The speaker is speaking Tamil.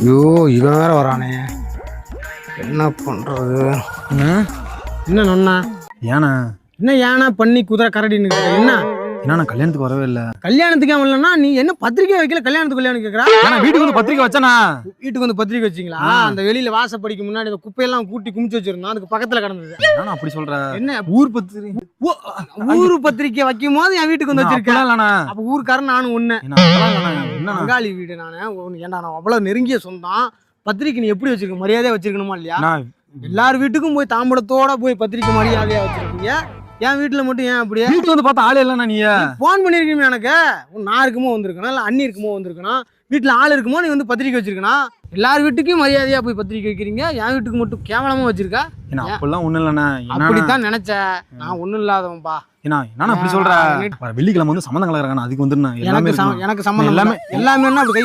ஐயோ இவன் வேற வரானே. என்ன பண்றது? என்ன? என்ன நொண்ணா? ஏண்ணா என்ன ஏனா? பண்ணி குதிரை கரடின்னு? என்ன? என்னண்ணா கல்யாணத்துக்கு வரவே இல்லை. கல்யாணத்துக்கு வரலன்னா நீ என்ன பத்திரிக்கை வைக்கல? கல்யாணத்துக்கு கல்யாணம் கேக்குறா? ஏன்னா வீட்டுக்கு வந்து பத்திரிக்கை வச்சானா? வீட்டுக்கு வந்து பத்திரிக்கை வச்சிங்களா. அந்த வெளியில வாசப்படிக்கு முன்னாடி அந்த குப்பையெல்லாம் கூட்டி குமிச்சு வச்சிருந்தோம். அதுக்கு பக்கத்துல கிடந்தது. அப்படி சொல்ற? என்ன? ஊர் பத்திரிக்கை ஊரு பத்திரிக்கை வைக்கும் போது என் வீட்டுக்கு வந்து வச்சிருக்கேன். அப்ப ஊருக்காரன் நானும் ஒண்ணு. என்ன பங்காளி வீடு நானு. ஏன்டா நான் அவ்வளவு நெருங்கிய சொந்தம். பத்திரிக்கை நீ எப்படி வச்சிருக்க? மரியாதையா வச்சிருக்கணுமா இல்லையா? நான் எல்லார் வீட்டுக்கும் போய் தாம்படத்தோட போய் பத்திரிக்கை மரியாதையா வச்சிருக்கீங்க. என் வீட்டுல மட்டும் ஏன் அப்படியே? வீட்டுக்கு வந்து பார்த்தா ஆளே இல்லைண்ணா நீ ஃபோன் பண்ணிருக்கீங்க எனக்கு. நான் இருக்குமோ வந்திருக்கணும் இல்ல அண்ணி இருக்குமோ வந்திருக்கணும் வீட்டுல ஆள் இருக்குமோ? நீ வந்து பத்திரிக்கை வச்சிருக்கணும் எல்லார் வீட்டுக்கும் மரியாதையா போய் பத்திரிக்கை வைக்கிறீங்க? என் வீட்டுக்கு மட்டும் கேவலமா வச்சிருக்க? என்ன அப்படிலாம் ஒண்ணும் இல்லைண்ணா. என்ன அப்படித்தான் நினைச்சேன் நான் ஒண்ணும் இல்லாதவன்பா. என்ன என்னண்ணா அப்படி சொல்ற? வெள்ளிக்கிழமை வந்து சம்மந்தம் கலக்குறாங்க அதுக்கு வந்துருண்ணா எல்லாமே எனக்கு சம்மந்தம் எல்லாமே- எல்லாமே அப்படி கை